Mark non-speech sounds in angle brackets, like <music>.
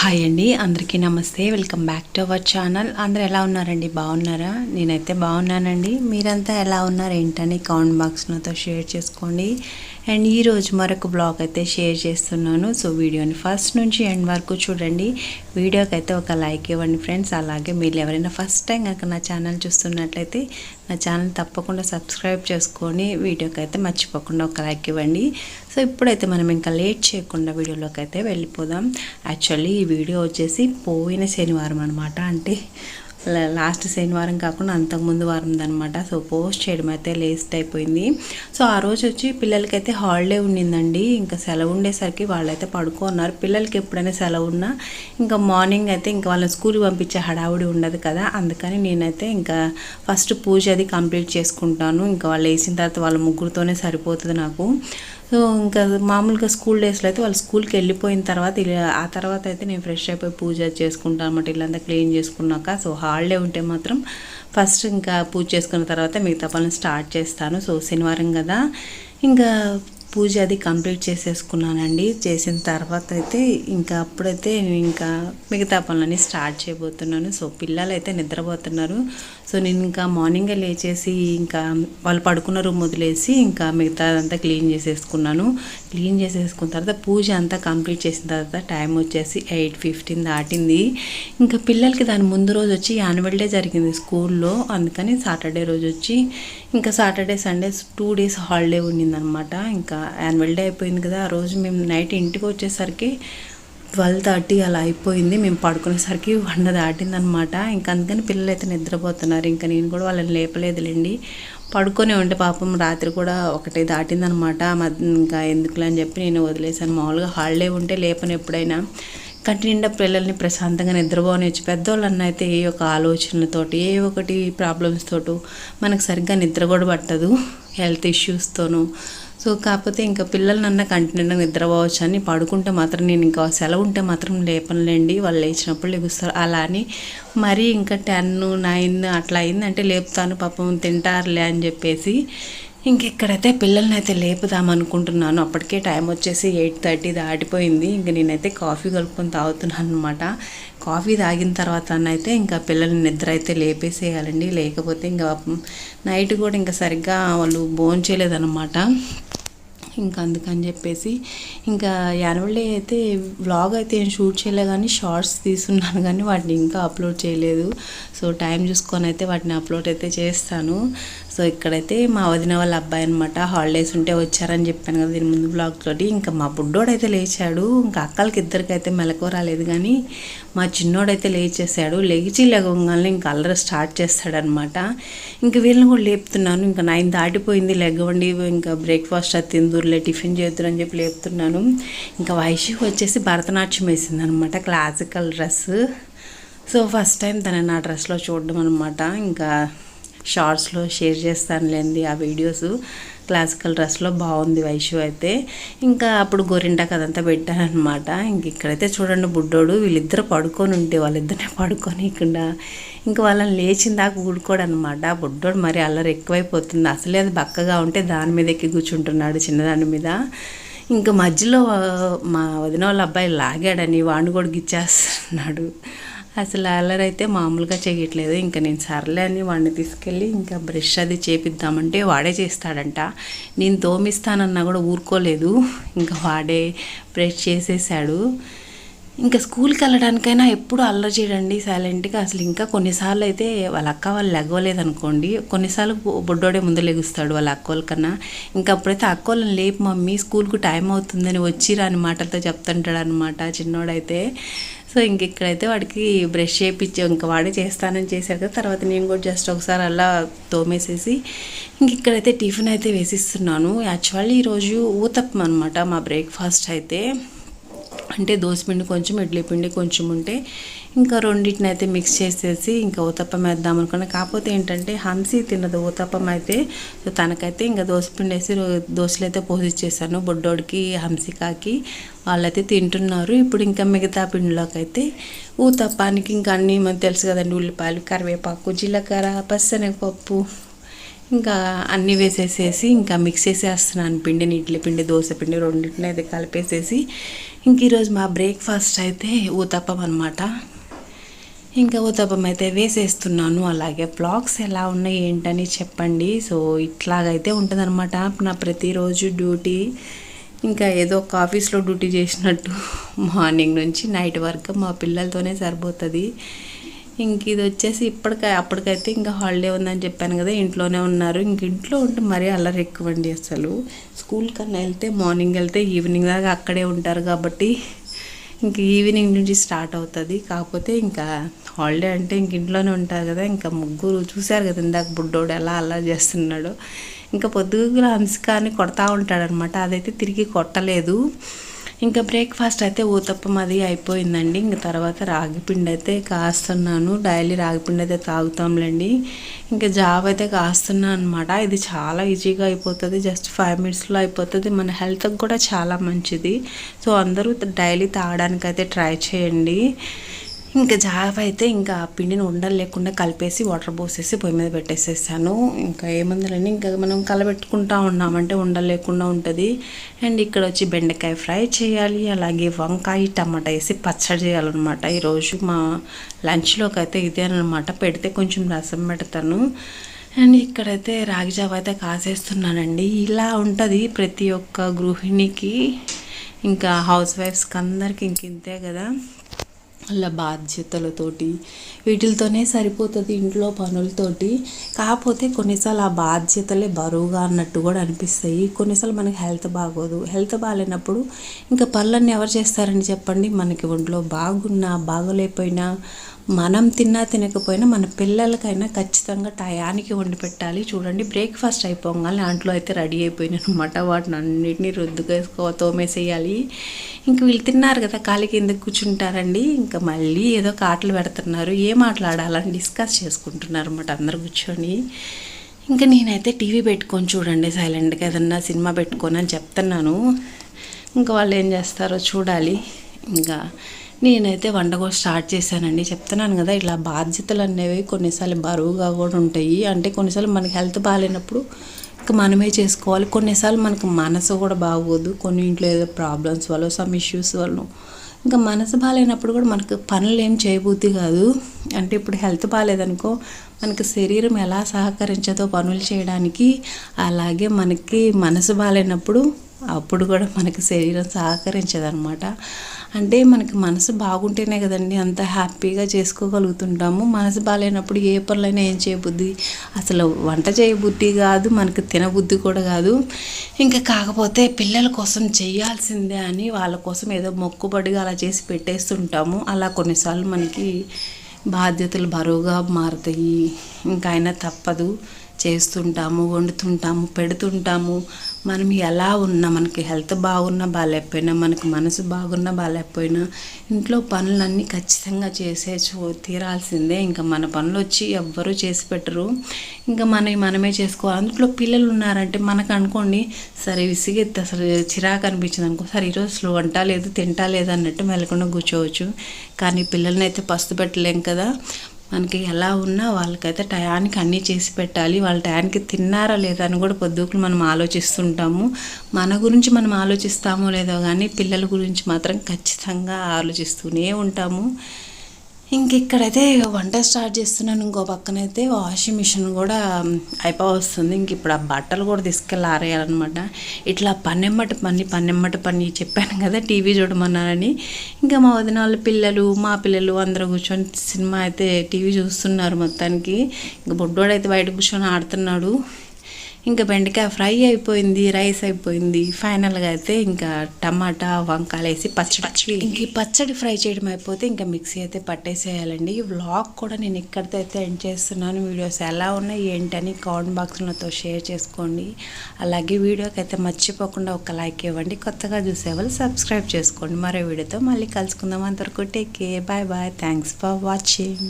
Hi అండి అందరికీ నమస్తే. Welcome back to our channel అందరు ఎలా ఉన్నారండి? బాగున్నారా? నేనైతే బాగున్నానండి. మీరంతా ఎలా ఉన్నారు? ఏంటని కామెంట్ బాక్స్ నాతో షేర్ చేసుకోండి. అండ్ ఈరోజు మరొక బ్లాగ్ అయితే షేర్ చేస్తున్నాను. సో వీడియోని ఫస్ట్ నుంచి ఎండ్ వరకు చూడండి. వీడియోకి అయితే ఒక లైక్ ఇవ్వండి ఫ్రెండ్స్ అలాగే మీరు ఎవరైనా ఫస్ట్ టైం కనుక నా ఛానల్ చూస్తున్నట్లయితే నా ఛానల్ తప్పకుండా సబ్స్క్రైబ్ చేసుకొని వీడియోకి అయితే మర్చిపోకుండా ఒక లైక్ ఇవ్వండి. సో ఇప్పుడైతే మనం ఇంకా లేట్ చేయకుండా వీడియోలోకి అయితే వెళ్ళిపోదాం. యాక్చువల్లీ ఈ వీడియో వచ్చేసి పోయిన శనివారం అనమాట అంటే లాస్ట్ శనివారం కాకుండా అంతకుముందు వారం అనమాట సో పోస్ట్ చేయడం అయితే లేస్ట్ అయిపోయింది. సో ఆ రోజు వచ్చి పిల్లలకైతే హాలిడే ఉండిందండి. ఇంకా సెలవు ఉండేసరికి వాళ్ళైతే పడుకున్నారు. పిల్లలకి ఎప్పుడైనా సెలవు ఉన్నా ఇంకా మార్నింగ్ అయితే ఇంకా వాళ్ళని స్కూల్కి పంపించే హడావుడి ఉండదు కదా. అందుకని నేనైతే ఇంకా ఫస్ట్ పూజ అది కంప్లీట్ చేసుకుంటాను. ఇంకా వాళ్ళు వేసిన తర్వాత వాళ్ళ ముగ్గురుతోనే సరిపోతుంది నాకు. సో ఇంకా మామూలుగా స్కూల్ డేస్లో అయితే వాళ్ళు స్కూల్కి వెళ్ళిపోయిన తర్వాత ఇలా ఆ తర్వాత అయితే నేను ఫ్రెష్ అయిపోయి పూజ చేసుకుంటాను అనమాట ఇల్లంతా క్లీన్ చేసుకున్నాక సో హాలిడే ఉంటే మాత్రం ఫస్ట్ ఇంకా పూజ చేసుకున్న తర్వాత మిగతా పనులు స్టార్ట్ చేస్తాను. సో శనివారం కదా. ఇంకా పూజ అది కంప్లీట్ చేసేసుకున్నానండి. చేసిన తర్వాత అయితే ఇంకా అప్పుడైతే నేను ఇంకా మిగతా పనులన్నీ స్టార్ట్ చేయబోతున్నాను. సో పిల్లలు అయితే నిద్రపోతున్నారు. సో నేను ఇంకా మార్నింగే లేచేసి ఇంకా వాళ్ళు పడుకున్న రూమ్ వదిలేసి ఇంకా మిగతా అంతా క్లీన్ చేసేసుకున్నాను. క్లీన్ చేసేసుకున్న తర్వాత పూజ అంతా కంప్లీట్ చేసిన తర్వాత టైం వచ్చేసి ఎయిట్ ఫిఫ్టీన్ దాటింది. ఇంకా పిల్లలకి దాని ముందు రోజు వచ్చి యాన్యువల్ డే జరిగింది స్కూల్లో. అందుకని సాటర్డే రోజు వచ్చి ఇంకా Saturday Sunday two days holiday ఉండిందనమాట ఇంకా యాన్యువల్ డే అయిపోయింది కదా ఆ రోజు మేము నైట్ ఇంటికి వచ్చేసరికి ట్వెల్వ్ థర్టీ అలా అయిపోయింది. మేము పడుకునేసరికి వన్ దాటిందనమాట ఇంకా అందుకని పిల్లలు అయితే నిద్రపోతున్నారు. ఇంకా నేను కూడా వాళ్ళని లేపలేదులేండి. పడుకొని ఉంటే పాపం రాత్రి కూడా ఒకటి దాటిందనమాట ఇంకా ఎందుకులే అని చెప్పి నేను వదిలేసాను మామూలుగా హాలిడే ఉంటే లేపను ఎప్పుడైనా. కంటి నిండా పిల్లల్ని ప్రశాంతంగా నిద్రపోనిచ్చు పెద్దోళ్ళన్న అయితే ఏ ఒక ఆలోచనలతోటి ఏ ఒకటి ప్రాబ్లమ్స్ తోటి మనకు సరిగ్గా నిద్ర కూడా పట్టదు హెల్త్ ఇష్యూస్తోనూ సో కాకపోతే ఇంకా పిల్లలనన్నా కంటిన్యూగా నిద్రపోవచ్చు అని పడుకుంటే మాత్రం నేను ఇంకా సెలవు ఉంటే మాత్రం లేపనులేండి. వాళ్ళు లేచినప్పుడు లేపుస్తారు అలా అని మరీ ఇంకా టెన్ నైన్ అట్లా అయిందంటే లేపుతాను పాపం తింటారులే అని చెప్పేసి ఇంకెక్కడైతే పిల్లల్ని అయితే లేపుదాం అనుకుంటున్నాను అప్పటికే టైం వచ్చేసి ఎయిట్ థర్టీ దాటిపోయింది. ఇంక నేనైతే కాఫీ కలుపుకొని తాగుతున్నాను అనమాట కాఫీ తాగిన తర్వాత అయితే ఇంకా పిల్లల్ని నిద్ర అయితే లేపేసేయాలండి. లేకపోతే ఇంకా నైట్ కూడా ఇంకా సరిగ్గా వాళ్ళు భోంచేయలేదన్నమాట. ఇంకా అందుకని చెప్పేసి ఇంకా యాన్యువల్ డే అయితే వ్లాగ్ అయితే ఏం షూట్ చేయలేదు కానీ షార్ట్స్ తీసున్నాను కానీ వాటిని ఇంకా అప్లోడ్ చేయలేదు. సో టైం చూసుకొని అయితే వాటిని అప్లోడ్ అయితే చేస్తాను. సో ఇక్కడైతే మా వదిన వాళ్ళ అబ్బాయి అనమాట హాలిడేస్ ఉంటే వచ్చారని చెప్పాను కదా దీని ముందు బ్లాగ్ తోటి. ఇంకా మా బుడ్డోడైతే లేచాడు ఇంకా అక్కలకి ఇద్దరికైతే మెలకువ మెలకు రాలేదు కానీ మా చిన్నోడైతే లేచేసాడు. లేచి లెగవంగానే ఇంకా అల్లరి స్టార్ట్ చేస్తాడనమాట ఇంకా వీళ్ళని కూడా లేపుతున్నాను ఇంకా నైన్ దాటిపోయింది లెగవండి ఇంకా బ్రేక్ఫాస్ట్ అది తిందురులే టిఫిన్ చేద్దురు అని చెప్పి లేపుతున్నాను. ఇంకా వైషు వచ్చేసి భరతనాట్యం వేసింది అనమాట classical dress so first time తనని నా డ్రెస్లో చూడడం అనమాట. ఇంకా షార్ట్స్లో షేర్ చేస్తానులేండి ఆ వీడియోస్ క్లాసికల్ డ్రెస్లో బాగుంది వైషు అయితే. ఇంకా అప్పుడు గోరింటాకు అదంతా పెట్టానమాట ఇంక ఇక్కడైతే చూడండి బుడ్డోడు వీళ్ళిద్దరు పడుకొని ఉంటే వాళ్ళిద్దరిని పడుకొని ఇక్కడ ఇంకా వాళ్ళని లేచిన దాకా ఊడుకోడనమాట బుడ్డోడు మరి అల్లరి ఎక్కువైపోతుంది. అసలే అది బక్కగా ఉంటే దాని మీద ఎక్కి కూర్చుంటున్నాడు చిన్నదాని మీద. ఇంకా మధ్యలో మా వదిన వాళ్ళ అబ్బాయి లాగాడని వాడిని కూడా గిచ్చేస్తున్నాడు. అసలు అల్లరైతే అయితే మామూలుగా చేయట్లేదు. ఇంకా నేను సర్లే అని వాడిని తీసుకెళ్ళి ఇంకా బ్రష్ అది చేపిద్దామంటే వాడే చేస్తాడంట. నేను తోమిస్తానన్నా కూడా ఊరుకోలేదు. ఇంకా వాడే బ్రష్ చేసేసాడు. ఇంకా స్కూల్కి వెళ్ళడానికైనా ఎప్పుడు అల్లరి చేయడండి సైలెంట్గా. అసలు ఇంకా కొన్నిసార్లు అయితే వాళ్ళ అక్క వాళ్ళు లెగవలేదు అనుకోండి కొన్నిసార్లు బొడ్డోడే బుడ్డోడే ముందు లెగుస్తాడు వాళ్ళ అక్క వాళ్ళ కన్నా. ఇంకా అప్పుడైతే అక్క వాళ్ళని లేపు మమ్మీ స్కూల్కు టైం అవుతుందని వచ్చిరా అని మాటలతో చెప్తుంటాడు అనమాట చిన్నోడైతే. సో ఇంక ఇక్కడైతే వాడికి బ్రష్ చేయించి ఇంకా వాడే చేస్తానని చేశారు కదా తర్వాత నేను కూడా జస్ట్ ఒకసారి అలా తోమేసేసి ఇంక ఇక్కడైతే టిఫిన్ అయితే వేసిస్తున్నాను. యాక్చువల్లీ ఈరోజు ఊతప్పం అనమాట మా బ్రేక్ఫాస్ట్ అయితే. అంటే దోసపిండి కొంచెం ఇడ్లీ పిండి కొంచెం ఉంటే ఇంకా రెండింటిని అయితే మిక్స్ చేసేసి ఇంకా ఊతప్పం వేద్దాం అనుకున్నాను కాకపోతే ఏంటంటే హంసి తిన్నది ఊతప్పం అయితే తనకైతే ఇంకా దోసపిండి వేసి దోశలు అయితే పోసిచ్చేసాను. బొడ్డోడికి హంసికాకి వాళ్ళైతే తింటున్నారు. ఇప్పుడు ఇంకా మిగతా పిండిలోకి అయితే ఊతప్పానికి ఇంకా అన్నీ మనకు తెలుసు కదండి. ఉల్లిపాయలు కరివేపాకు జీలకర్ర పచ్చనగపప్పు ఇంకా అన్నీ వేసేసేసి ఇంకా మిక్స్ చేసేస్తున్నాను. పిండిని ఇడ్లీ పిండి దోశ పిండి రెండింటిని అయితే కలిపేసేసి ఇంక ఈరోజు మా బ్రేక్ఫాస్ట్ అయితే ఊతప్పం అనమాట ఇంకా ఊతప్పం అయితే వేసేస్తున్నాను. అలాగే బ్లాగ్స్ ఎలా ఉన్నాయి ఏంటని చెప్పండి. సో ఇట్లాగైతే ఉంటుందన్నమాట నా ప్రతిరోజు డ్యూటీ ఇంకా ఏదో ఒక ఆఫీస్లో డ్యూటీ చేసినట్టు <laughs> మార్నింగ్ నుంచి నైట్ వరకు మా పిల్లలతోనే సరిపోతుంది. ఇంక ఇది వచ్చేసి ఇప్పటికై అప్పటికైతే ఇంకా హాలిడే ఉందని చెప్పాను కదా ఇంట్లోనే ఉన్నారు. ఇంక ఇంట్లో ఉంటే మరీ అల్లరి ఎక్కువ అండి అసలు. స్కూల్ కన్నా వెళ్తే మార్నింగ్ వెళ్తే ఈవినింగ్ దాకా అక్కడే ఉంటారు కాబట్టి ఇంక ఈవినింగ్ నుంచి స్టార్ట్ అవుతుంది. కాకపోతే ఇంకా హాలిడే అంటే ఇంక ఇంట్లోనే ఉంటారు కదా ఇంకా ముగ్గురు చూశారు కదా ఇందాక బుడ్డోడు ఎలా అలా చేస్తున్నాడో. ఇంకా పొద్దుగుల అంశకాన్ని కొడతా ఉంటాడనమాట అదైతే తిరిగి కొట్టలేదు. ఇంకా బ్రేక్ఫాస్ట్ అయితే ఊతప్పం అది అయిపోయిందండి. ఇంకా తర్వాత రాగిపిండి అయితే కాస్తున్నాను. డైలీ రాగిపిండి అయితే తాగుతాంలేండి. ఇంకా జాబ్ అయితే కాస్తున్నాను అనమాట ఇది చాలా ఈజీగా అయిపోతుంది. జస్ట్ ఫైవ్ మినిట్స్లో అయిపోతుంది. మన హెల్త్కి కూడా చాలా మంచిది. సో అందరూ డైలీ తాగడానికి అయితే ట్రై చేయండి. ఇంకా జావ అయితే ఇంకా పిండిని ఉండలు లేకుండా కలిపేసి వాటర్ పోసేసి పొయ్యి మీద పెట్టేసేసాను. ఇంకా ఏముందిలేని ఇంకా మనం కలబెట్టుకుంటా ఉన్నామంటే ఉండలు లేకుండా ఉంటుంది. అండ్ ఇక్కడ వచ్చి బెండకాయ ఫ్రై చేయాలి అలాగే వంకాయ టమాటా వేసి పచ్చడి చేయాలన్నమాట. ఈరోజు మా లంచ్లోకి అయితే ఇదేనమాట పెడితే కొంచెం రసం పెడతాను. అండ్ ఇక్కడైతే రాగి జావ అయితే కాసేస్తున్నానండి. ఇలా ఉంటుంది ప్రతి ఒక్క గృహిణికి. ఇంకా హౌస్ వైఫ్స్కి అందరికి ఇంక ఇంతే కదా. వాళ్ళ బాధ్యతలతోటి వీటితోనే సరిపోతుంది ఇంట్లో పనులతోటి. కాకపోతే కొన్నిసార్లు ఆ బాధ్యతలే బరువుగా అన్నట్టు కూడా అనిపిస్తాయి. కొన్నిసార్లు మనకి హెల్త్ బాగోదు. హెల్త్ బాగాలేనప్పుడు ఇంకా పనులన్నీ ఎవరు చేస్తారని చెప్పండి? మనకి ఒంట్లో బాగున్నా బాగోలేకపోయినా మనం తిన్నా తినకపోయినా మన పిల్లలకైనా ఖచ్చితంగా టయానికి వండి పెట్టాలి. చూడండి బ్రేక్ఫాస్ట్ అయిపోగానే దాంట్లో అయితే రెడీ అయిపోయినాయి అనమాట వాటిని అన్నింటినీ రుద్దుకేసుకో తోమేసేయాలి. ఇంక వీళ్ళు తిన్నారు కదా కాలి కింద కూర్చుంటారండి? ఇంకా మళ్ళీ ఏదో కాటలు పెడుతున్నారు. ఏం మాట్లాడాలని డిస్కస్ చేసుకుంటున్నారు అనమాట అందరు కూర్చొని. ఇంకా నేనైతే టీవీ పెట్టుకొని చూడండి సైలెంట్గా ఏదన్నా సినిమా పెట్టుకొని అని చెప్తున్నాను. ఇంకా వాళ్ళు ఏం చేస్తారో చూడాలి. ఇంకా నేనైతే వండగో కూడా స్టార్ట్ చేశానండి. చెప్తున్నాను కదా ఇట్లా బాధ్యతలు అనేవి కొన్నిసార్లు బరువుగా కూడా ఉంటాయి. అంటే కొన్నిసార్లు మనకి హెల్త్ బాగాలేనప్పుడు ఇంకా మనమే చేసుకోవాలి. కొన్నిసార్లు మనకు మనసు కూడా బాగోదు. కొన్ని ఇంట్లో ఏదో ప్రాబ్లమ్స్ వల్ల సమ్ ఇష్యూస్ వల్ల. ఇంకా మనసు బాగాలేనప్పుడు కూడా మనకు పనులు ఏం చేయబుద్ధి కాదు. అంటే ఇప్పుడు హెల్త్ బాగాలేదనుకో మనకి శరీరం ఎలా సహకరించదో పనులు చేయడానికి అలాగే మనకి మనసు బాగాలేనప్పుడు అప్పుడు కూడా మనకి శరీరం సహకరించదనమాట అంటే మనకి మనసు బాగుంటేనే కదండి అంత హ్యాపీగా చేసుకోగలుగుతుంటాము. మనసు బాగాలేనప్పుడు ఏ పనులైనా ఏం చేయబుద్ధి? అసలు వంట చేయబుద్ధి కాదు మనకి తినబుద్ధి కూడా కాదు. ఇంకా కాకపోతే పిల్లల కోసం చేయాల్సిందే అని వాళ్ళ కోసం ఏదో మొక్కుబడిగా అలా చేసి పెట్టేస్తుంటాము. అలా కొన్నిసార్లు మనకి బాధ్యతలు బరువుగా మారుతాయి. ఇంకా అయినా తప్పదు. చేస్తుంటాము వండుతుంటాము పెడుతుంటాము. మనం ఎలా ఉన్నా మనకి హెల్త్ బాగున్నా బాగాలేకపోయినా మనకి మనసు బాగున్నా బాగాలేకపోయినా ఇంట్లో పనులన్నీ ఖచ్చితంగా చేసే తీరాల్సిందే. ఇంకా మన పనులు వచ్చి ఎవ్వరూ చేసి పెట్టరు. ఇంకా మనవి మనమే చేసుకోవాలి. అందులో పిల్లలు ఉన్నారంటే మనకు అనుకోండి సరే విసిగెత్తి అసలు చిరాకు అనిపించింది అనుకో సరే ఈరోజు వంట లేదు తింటా లేదు అన్నట్టు మెలకుండా కూర్చోవచ్చు. కానీ పిల్లల్ని అయితే పస్తు పెట్టలేం కదా. మనకి ఎలా ఉన్నా వాళ్ళకైతే టయానికి అన్నీ చేసి పెట్టాలి. వాళ్ళ టయానికి తిన్నారా లేదా అని కూడా పొద్దుకులు మనం ఆలోచిస్తుంటాము. మన గురించి మనం ఆలోచిస్తామో లేదో కానీ పిల్లల గురించి మాత్రం ఖచ్చితంగా ఆలోచిస్తూనే ఉంటాము. ఇంకిక్కడైతే వంట స్టార్ట్ చేస్తున్నాను. ఇంకో పక్కనైతే వాషింగ్ మిషన్ కూడా అయిపో వస్తుంది ఇంక ఇప్పుడు ఆ బట్టలు కూడా తీసుకెళ్ళి ఆరేయాలన్నమాట. ఇట్లా పన్నెమ్మటి పని పన్నెమ్మటి పని చెప్పాను కదా టీవీ చూడమన్నానని ఇంకా మా వదిన వాళ్ళ పిల్లలు మా పిల్లలు అందరూ కూర్చొని సినిమా అయితే టీవీ చూస్తున్నారు మొత్తానికి. ఇంకా బొడ్డోడైతే బయట కూర్చొని ఆడుతున్నాడు. ఇంకా బెండకాయ ఫ్రై అయిపోయింది రైస్ అయిపోయింది. ఫైనల్గా అయితే ఇంకా టమాటా వంకాయలు వేసి పచ్చడి. పచ్చడి. ఇంక ఈ పచ్చడి ఫ్రై చేయడం అయిపోతే ఇంకా మిక్సీ అయితే పట్టేసేయాలండి. ఈ వ్లాగ్ కూడా నేను ఇక్కడితో అయితే ఎండ్ చేస్తున్నాను. వీడియోస్ ఎలా ఉన్నాయి ఏంటని కామెంట్ బాక్స్లతో షేర్ చేసుకోండి. అలాగే వీడియోకి అయితే మర్చిపోకుండా ఒక లైక్ ఇవ్వండి. కొత్తగా చూసేవాళ్ళు సబ్స్క్రైబ్ చేసుకోండి. మరో వీడియోతో మళ్ళీ కలుసుకుందాం అంతవరకు. Take care bye bye thanks for watching